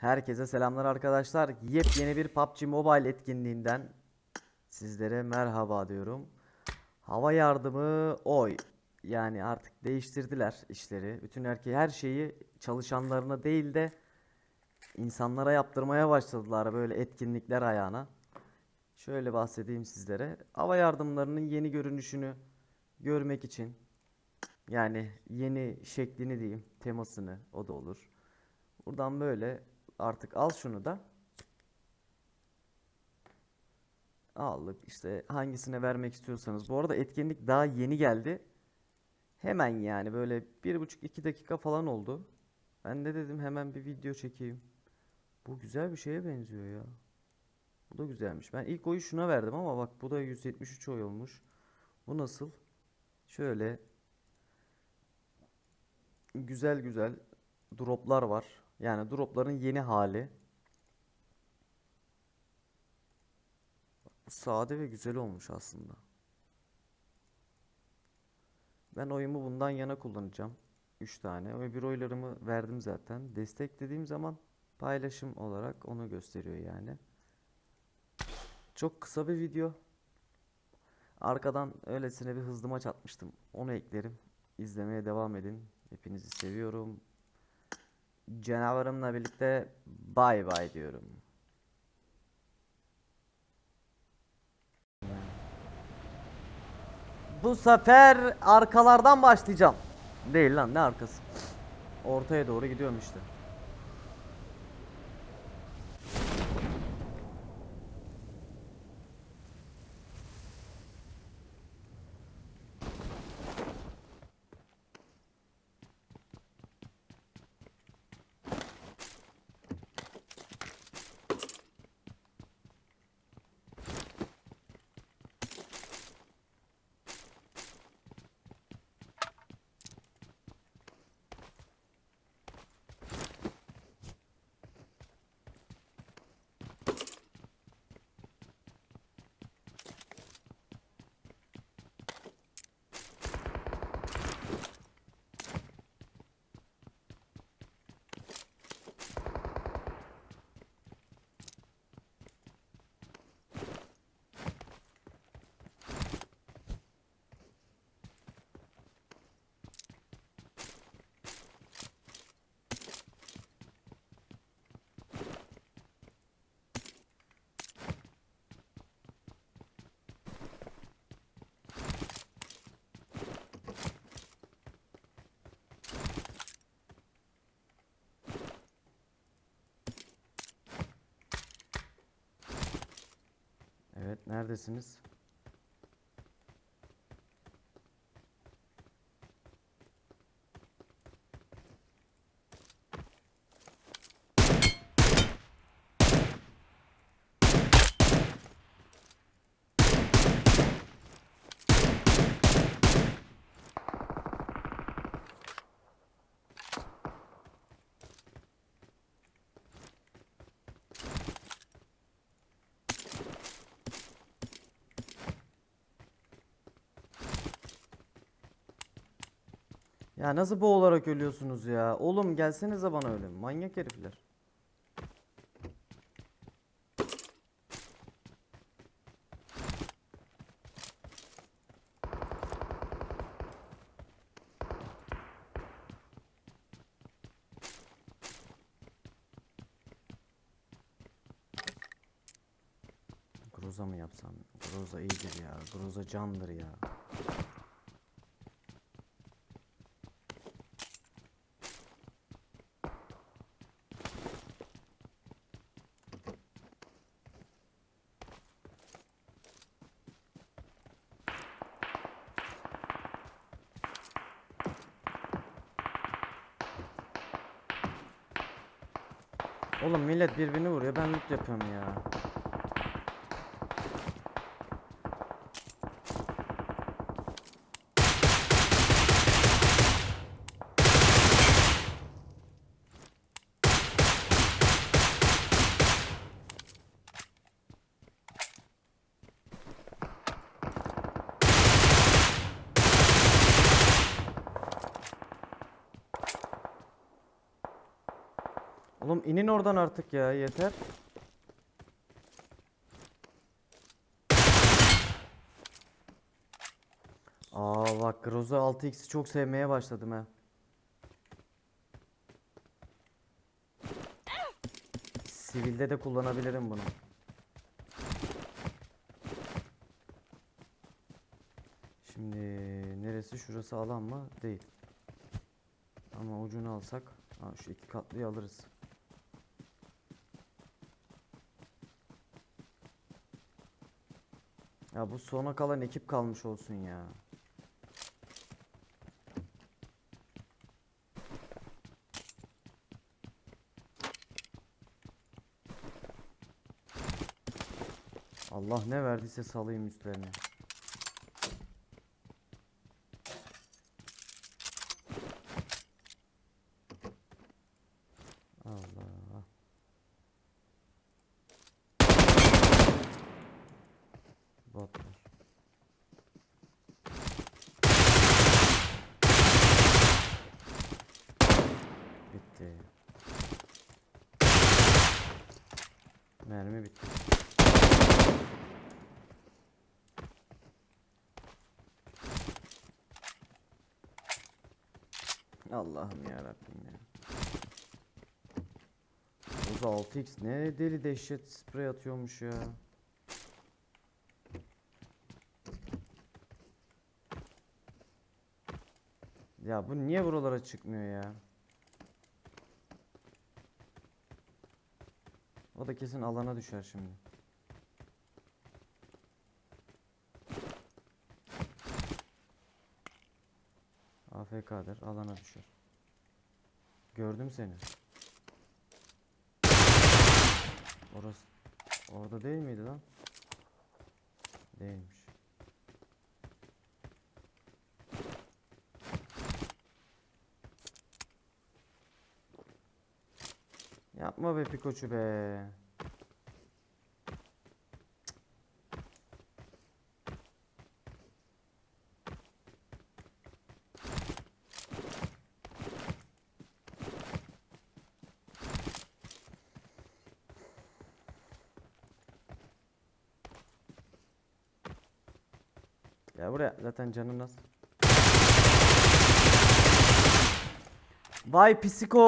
Herkese selamlar arkadaşlar. Yepyeni bir PUBG Mobile etkinliğinden sizlere merhaba diyorum. Hava yardımı oy. Yani artık değiştirdiler işleri. Bütün erkeği her şeyi çalışanlarına değil de insanlara yaptırmaya başladılar böyle etkinlikler ayağına. Şöyle bahsedeyim sizlere. Hava yardımlarının yeni görünüşünü görmek için yani yeni şeklini diyeyim, temasını o da olur. Buradan böyle artık al şunu da. Aldık işte hangisine vermek istiyorsanız. Bu arada etkinlik daha yeni geldi. Hemen yani böyle bir buçuk iki dakika falan oldu. Ben de dedim hemen bir video çekeyim. Bu güzel bir şeye benziyor ya. Bu da güzelmiş. Ben ilk oyu şuna verdim ama bak bu da 173 oy olmuş. Bu nasıl? Şöyle güzel güzel droplar var. Yani dropların yeni hali. Sade ve güzel olmuş aslında. Ben oyumu bundan yana kullanacağım. 3 tane. O bir oylarımı verdim zaten. Destek dediğim zaman paylaşım olarak onu gösteriyor yani. Çok kısa bir video. Arkadan öylesine bir hızlı maç atmıştım. Onu eklerim. İzlemeye devam edin. Hepinizi seviyorum. Canavarımla birlikte bay bay diyorum. Bu sefer arkalardan başlayacağım. Değil lan ne arkası? Ortaya doğru gidiyorum işte. Neredesiniz? Ya nasıl boğularak ölüyorsunuz ya? Oğlum gelsenize bana öyle. Manyak herifler. Groza mı yapsam? Groza iyidir ya. Groza candır ya. Oğlum millet birbirini vuruyor ben loot yapıyorum ya. Oğlum inin oradan artık ya yeter. Aa bak Groza 6x'i çok sevmeye başladım ha. Sivilde de kullanabilirim bunu. Şimdi neresi? Şurası alan mı? Değil. Ama ucunu alsak. Ha, şu iki katlıyı alırız. Ya bu sona kalan ekip kalmış olsun ya. Allah ne verdiyse salayım üstlerine. Allah'ım ya Rabbim ya. Oza 6x ne deli dehşet sprey atıyormuş ya. Ya bu niye buralara çıkmıyor ya? O da kesin alana düşer şimdi. AFK'dır alana düşer. Gördüm seni. Orası orada değil miydi lan? Değilmiş. Yapma be Pikoçu be. Ya buraya zaten canın az. Vay psiko.